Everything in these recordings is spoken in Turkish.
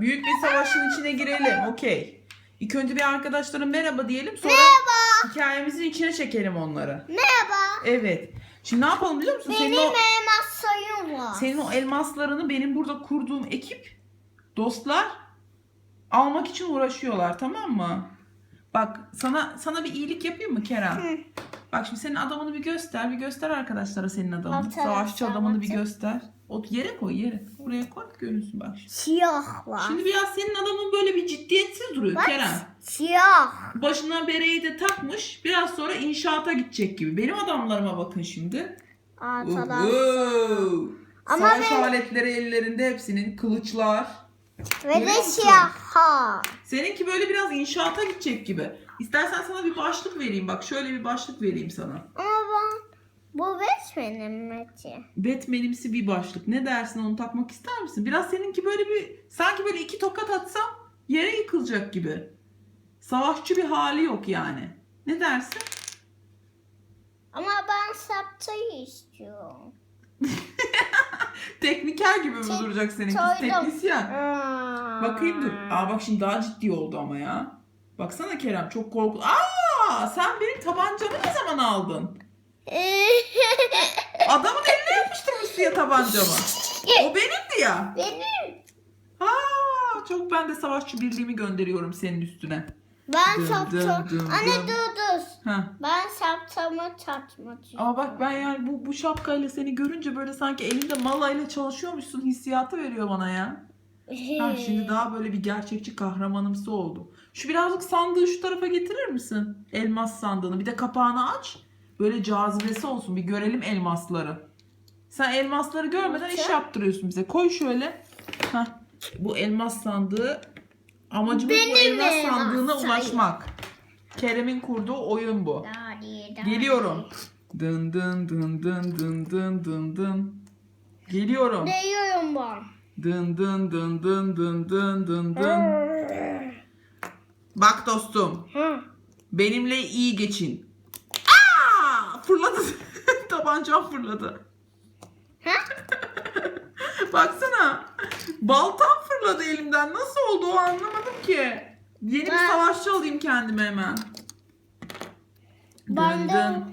Büyük bir savaşın içine girelim. Okey. İlk önce bir arkadaşlara merhaba diyelim. Sonra hikayemizin içine çekelim onları. Merhaba. Evet. Şimdi ne yapalım biliyor musun? Senin Benim o, elmas sayım var. senin o elmaslarını benim burada kurduğum ekip dostlar almak için uğraşıyorlar tamam mı? Bak sana sana bir iyilik yapayım mı Kerem? Hı. Bak şimdi senin adamını bir göster. Bir göster arkadaşlara senin adamını. Atarım, Savaşçı adamını bir göster. O yere koy yere. Buraya koy görünsün bak. Siyah var. Şimdi biraz senin adamın böyle bir ciddiyetsiz duruyor Bak. Kerem. Siyah. Başına bereyi de takmış. Biraz sonra inşaata gidecek gibi. Benim adamlarıma bakın şimdi. Uhu. Ama Savaş ben- aletleri ellerinde hepsinin. Kılıçlar. Ve de musun? Ha. Seninki böyle biraz inşaata gidecek gibi. İstersen sana bir başlık vereyim. Bak şöyle bir başlık vereyim sana. Ama ben bu Batman'in maçı. Batman'imsi bir başlık. Ne dersin onu takmak ister misin? Biraz seninki böyle bir sanki böyle iki tokat atsam yere yıkılacak gibi. Savaşçı bir hali yok yani. Ne dersin? Ama ben saptayı istiyorum. Tekniker gibi mi Tek- duracak seninki? toydum. Teknisyen. Hmm. Bakayım dur. Aa bak şimdi daha ciddi oldu ama ya. Baksana Kerem çok korku. Aa sen benim tabancamı ne zaman aldın? Adamın eline yapıştırmışsın ya tabancamı. O benimdi ya. Benim. Aa çok ben de savaşçı birliğimi gönderiyorum senin üstüne. Ben Dın sapta. dın dın Anne dur dur. Heh. Ben saptamı tatmak istiyorum. Ama bak ben yani bu, bu şapkayla seni görünce böyle sanki elinde malayla çalışıyormuşsun hissiyatı veriyor bana ya. Ha, şimdi daha böyle bir gerçekçi kahramanımsı oldu. Şu birazcık sandığı şu tarafa getirir misin? Elmas sandığını. Bir de kapağını aç. Böyle cazibesi olsun. Bir görelim elmasları. Sen elmasları görmeden iş yaptırıyorsun bize. Koy şöyle. Hah. Bu elmas sandığı amacımız bu Benim elmas elmas sandığına sayı. ulaşmak. Kerem'in kurduğu oyun bu. Geliyorum. Dın dın dın dın dın dın dın dın. Geliyorum. Değiyorum ben. Dın dın dın dın dın dın dın dın. Bak dostum. Hı. Benimle iyi geçin. Aa! Fırladı. Tabancam fırladı. Baksana. Baltam fırladı elimden. Nasıl oldu o anlamadım ki. Yeni bir Ben- savaşçı alayım kendime hemen. Ben Dın de-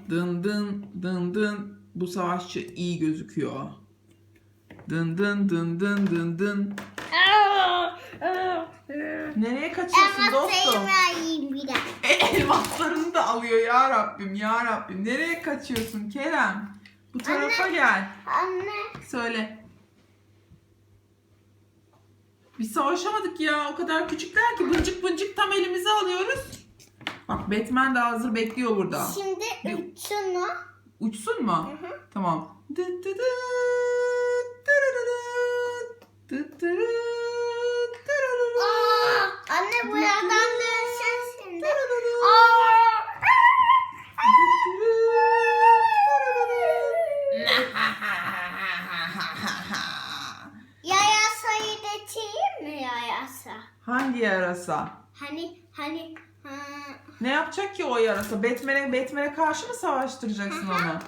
dın dın dın dın dın. Bu savaşçı iyi gözüküyor. Dın dın dın dın dın dın. Nereye kaçıyorsun dostum? bir. E, elmaslarını da alıyor ya Rabbim ya Rabbim. Nereye kaçıyorsun Kerem? Bu tarafa gel. Anne. Söyle. Biz savaşamadık ya. O kadar küçükler ki bıncık bıncık tam elimize alıyoruz. Bak Batman de hazır bekliyor burada. Şimdi Bir- uçunu. Uçsun mu? Hı hı. Tamam. Dı dı dı, dırırırıt, dı dırıt, dırırırıt, Aa, anne bu yerden dönsen şimdi. dırırırıt, Aa. Yayasayı da çiğ mi yayasa? Hangi yarasa? Hani hani ha, Ne yapacak ki o yarasa? Batman'e Batman'e karşı mı savaştıracaksın onu?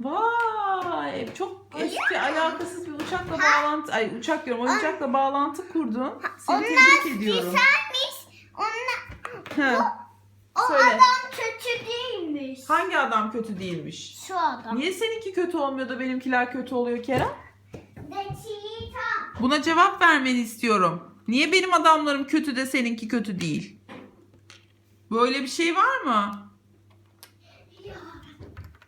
Vay, çok eski alakasız bir uçakla bağlantı, ay uçak diyorum, oyuncakla bağlantı kurdun. Seni onlar tebrik ediyorum. güzelmiş. Onlar, He, o Söyle. adam kötü değilmiş. Hangi adam kötü değilmiş? Şu adam. Niye seninki kötü olmuyor da benimkiler kötü oluyor Kerem? Çiğ Buna cevap vermeni istiyorum. Niye benim adamlarım kötü de seninki kötü değil? Böyle bir şey var mı?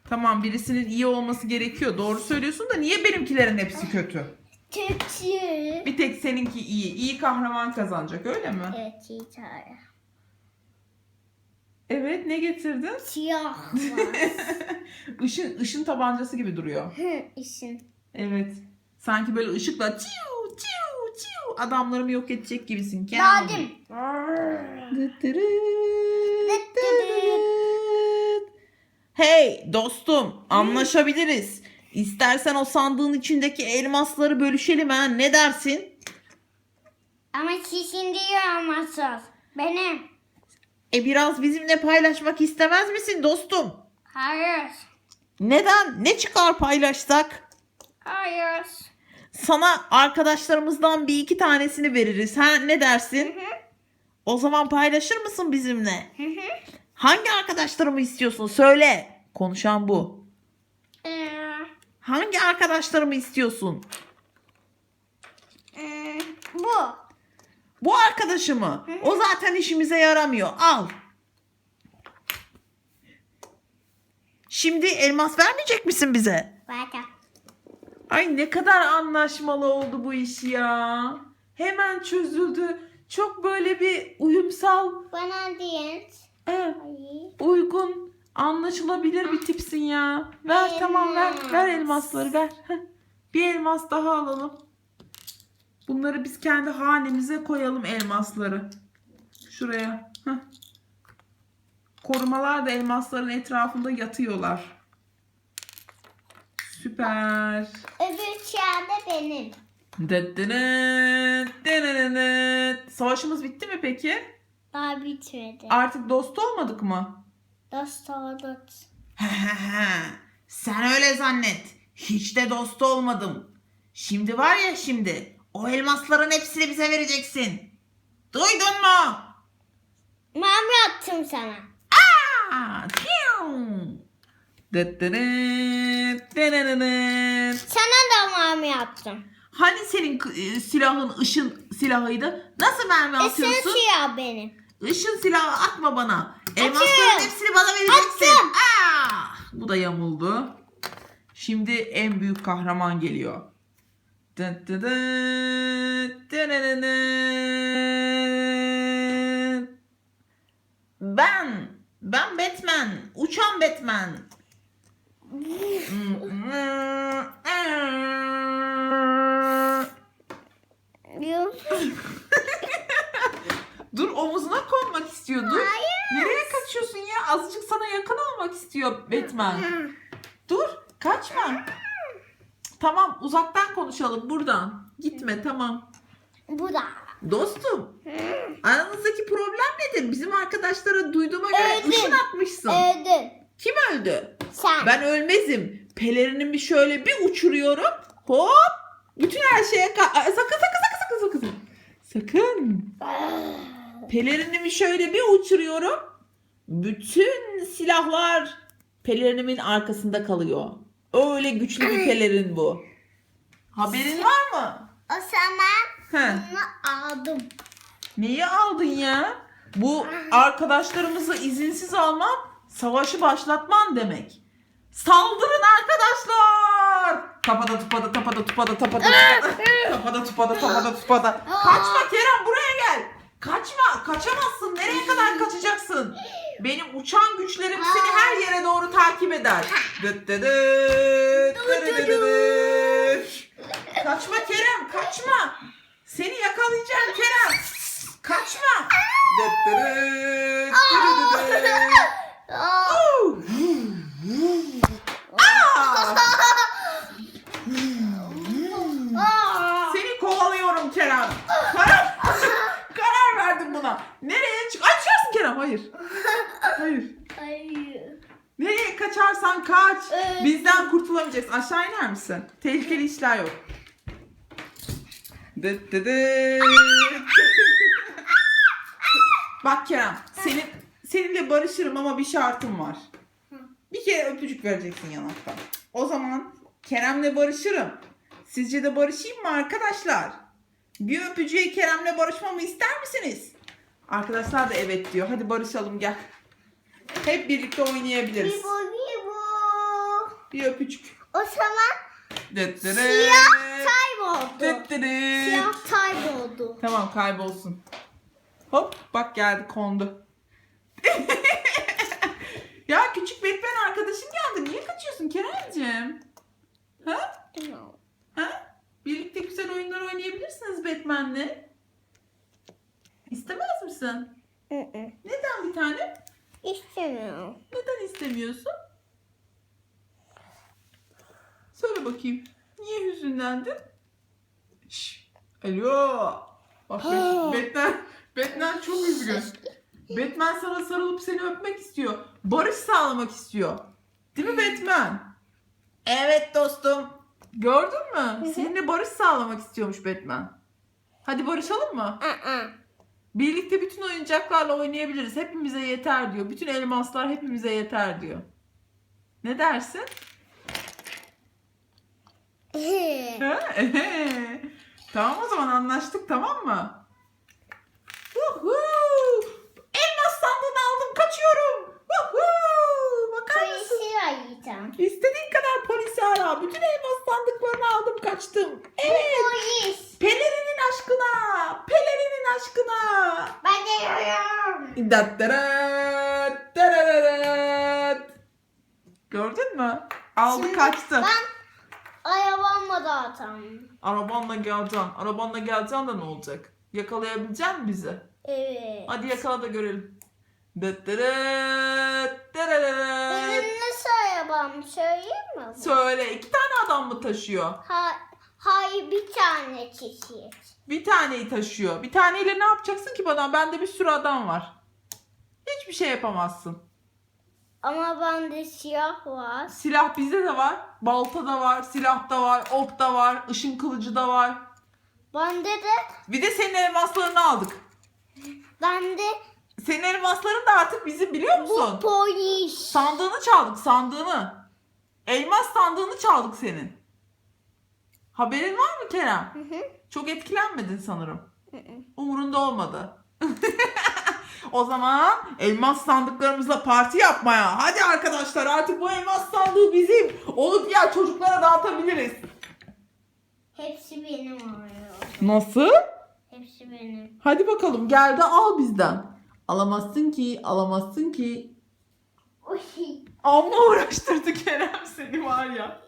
Tamam birisinin iyi olması gerekiyor. Doğru söylüyorsun da niye benimkilerin hepsi kötü? Kötü. Bir tek seninki iyi. İyi kahraman kazanacak öyle mi? Evet çiğ tane. Evet ne getirdin? Siyah. Işın, ışın tabancası gibi duruyor. Hı, işin. Evet. Sanki böyle ışıkla çiu adamlarımı yok edecek gibisin. Kenan. Dadim. Hey dostum anlaşabiliriz. İstersen o sandığın içindeki elmasları bölüşelim ha ne dersin? Ama sizin değil olmazsa. Benim. E biraz bizimle paylaşmak istemez misin dostum? Hayır. Neden? Ne çıkar paylaşsak? Hayır. Sana arkadaşlarımızdan bir iki tanesini veririz. Ha ne dersin? O zaman paylaşır mısın bizimle? Hı hı. Hangi arkadaşlarımı istiyorsun? Söyle. Konuşan bu. Ee, Hangi arkadaşlarımı istiyorsun? e, bu. Bu arkadaşımı. O zaten işimize yaramıyor. Al. Şimdi elmas vermeyecek misin bize? Bak. Ay ne kadar anlaşmalı oldu bu iş ya. Hemen çözüldü. Çok böyle bir uyumsal, Bana diyen. e, Ay. uygun, anlaşılabilir bir tipsin ya. Ver tamam ver. Ver elmasları ver. Heh. Bir elmas daha alalım. Bunları biz kendi hanemize koyalım elmasları. Şuraya. Heh. Korumalar da elmasların etrafında yatıyorlar. Süper. Öbür çağda benim. Dıdıdıt, dıdıdıt. Savaşımız bitti mi peki? Daha bitmedi. Artık dost olmadık mı? Dost olduk. Sen öyle zannet. Hiç de dost olmadım. Şimdi var ya şimdi o elmasların hepsini bize vereceksin. Duydun mu? Mami attım sana. Aa, piu. Sana da mami yaptım. Hani senin e, silahın ışın silahıydı? Nasıl mermi Esin atıyorsun? siyah benim. Işın silahı atma bana. Elmasların hepsini bana vereceksin. Aa! Bu da yamuldu. Şimdi en büyük kahraman geliyor. Dın dın dın, dın dın dın. Ben, ben Batman, uçan Batman. İstiyor Batman. Dur. Kaçma. Tamam uzaktan konuşalım buradan. Gitme tamam. Bu da. Dostum aranızdaki problem nedir? Bizim arkadaşlara duyduğuma göre Öldüm. ışın atmışsın. Öldün. Kim öldü? Sen. Ben ölmezim. Pelerinimi şöyle bir uçuruyorum. Hop. Bütün her şeye ka- Aa, sakın sakın sakın sakın sakın. Sakın. Pelerinimi şöyle bir uçuruyorum. Bütün silahlar pelerinimin arkasında kalıyor. Öyle güçlü bir pelerin bu. Haberin var mı? O zaman He. bunu aldım. Neyi aldın ya? Bu arkadaşlarımızı izinsiz almam, savaşı başlatman demek. Saldırın arkadaşlar! Tapada tupada tapada tupada tapada tupada tapada tupada tapada tupada. Kaçma Kerem buraya gel. Kaçma kaçamazsın. Nereye kadar kaçacaksın? Benim uçan güçlerim seni her eder. Dıt dıt dıt, dıt dıt dıt. Kaçma Kerem kaçma. Seni yakalayacağım Kerem. Kaçma. Dıt dıt dıt. Oh! Aa! Aa. Seni kovalıyorum Kerem. Karar, karar verdim buna. Nereye çık? Açıyorsun Kerem. Hayır. Hayır. Kaçarsan kaç. Evet. Bizden kurtulamayacaksın. Aşağı iner misin? Tehlikeli işler yok. Dıt dıt dıt. Bak Kerem, senin seninle barışırım ama bir şartım var. Bir kere öpücük vereceksin yanaktan. O zaman Kerem'le barışırım. Sizce de barışayım mı arkadaşlar? Bir öpücüğe Kerem'le barışmamı ister misiniz? Arkadaşlar da evet diyor. Hadi barışalım gel. Hep birlikte oynayabiliriz. Bir öpücük. O zaman dıt. siyah kayboldu. Dıt. Siyah kayboldu. Tamam kaybolsun. Hop bak geldi kondu. ya küçük Batman arkadaşın geldi. Niye kaçıyorsun Kerem'cim? Ha? Tamam. Ha? Birlikte güzel oyunlar oynayabilirsiniz Batman'le. İstemez misin? Hı hı. Neden bir tane? İstemiyorum. Neden istemiyorsun? Söyle bakayım. Niye hüzünlendin? Şş, alo. Bak Bat- Batman, Batman çok üzgün. Batman sana sarılıp seni öpmek istiyor. Barış sağlamak istiyor. Değil mi Batman? Evet dostum. Gördün mü? Seninle barış sağlamak istiyormuş Batman. Hadi barışalım mı? Aa. Birlikte bütün oyuncaklarla oynayabiliriz. Hepimize yeter diyor. Bütün elmaslar hepimize yeter diyor. Ne dersin? Ha? Tamam o zaman anlaştık tamam mı? Woohoo! Elmas sandığını aldım kaçıyorum. Woohoo! Bakar mısın? Polisi arayacağım. İstediğin kadar polisi ara. Bütün elmas sandıklarını aldım kaçtım. Evet. Polis. Pelerinin aşkına. Pelerinin aşkına. Ben geliyorum. Dattarat, tararat. Gördün mü? Aldı Şimdi kaçtı. Ben arabamla dağıtım. Arabanla geleceksin. Arabanla geleceksin de ne olacak? Yakalayabilecek misin bizi? Evet. Hadi yakala da görelim. Tararat. Benim nasıl arabam söyleyeyim mi? Söyle iki tane adam mı taşıyor? Ha, hayır bir tane kişi. Bir taneyi taşıyor. Bir taneyle ne yapacaksın ki bana? Bende bir sürü adam var. Hiçbir şey yapamazsın. Ama bende siyah var. Silah bizde de var. Balta da var, silah da var, ok da var, ışın kılıcı da var. Bende de Bir de senin elmaslarını aldık. bende Senin elmasların da artık bizim biliyor musun? bu polis. Sandığını çaldık, sandığını. Elmas sandığını çaldık senin. Haberin var mı Kerem? Hı hı. Çok etkilenmedin sanırım. Hı hı. Umurunda olmadı. o zaman elmas sandıklarımızla parti yapmaya. Hadi arkadaşlar artık bu elmas sandığı bizim. Onu diğer çocuklara dağıtabiliriz. Hepsi benim oluyor. Nasıl? Hepsi benim. Hadi bakalım gel de al bizden. Alamazsın ki, alamazsın ki. Oy. Amma uğraştırdı Kerem seni var ya.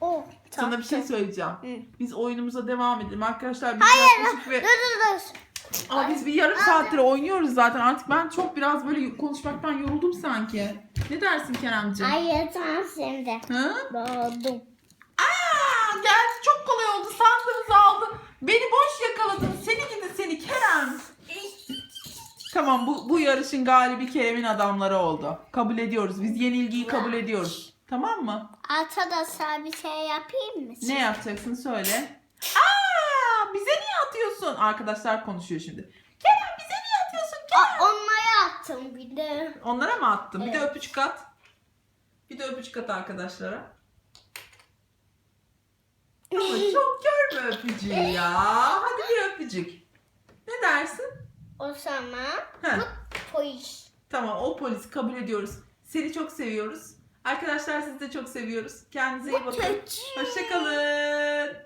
Oh, Sana bir şey söyleyeceğim. Hı. Biz oyunumuza devam edelim arkadaşlar. Biz Hayır. yaklaşık Dur dur dur. Ama biz bir yarım saattir oynuyoruz zaten. Artık ben çok biraz böyle konuşmaktan yoruldum sanki. Ne dersin Keremciğim? Hayır tamam şimdi. Hı? Doğdum. Aa, geldi çok kolay oldu. Sandığımızı aldın. Beni boş yakaladın. Seni gidi seni Kerem. Tamam bu, bu yarışın galibi Kerem'in adamları oldu. Kabul ediyoruz. Biz yenilgiyi kabul ediyoruz. Tamam mı? Arkadaşlar bir şey yapayım mı? Ne yapacaksın söyle. Aa, bize niye atıyorsun? Arkadaşlar konuşuyor şimdi. Kerem bize niye atıyorsun? Kerem? Onlara attım bir de. Onlara mı attın? Bir de Evet. öpücük at. Bir de öpücük at arkadaşlara. Ama çok görme öpücüğü ya. Hadi bir öpücük. Ne dersin? O zaman Heh, polis. tamam o polisi kabul ediyoruz. Seni çok seviyoruz. Arkadaşlar sizi de çok seviyoruz. Kendinize iyi bakın. Hoşçakalın.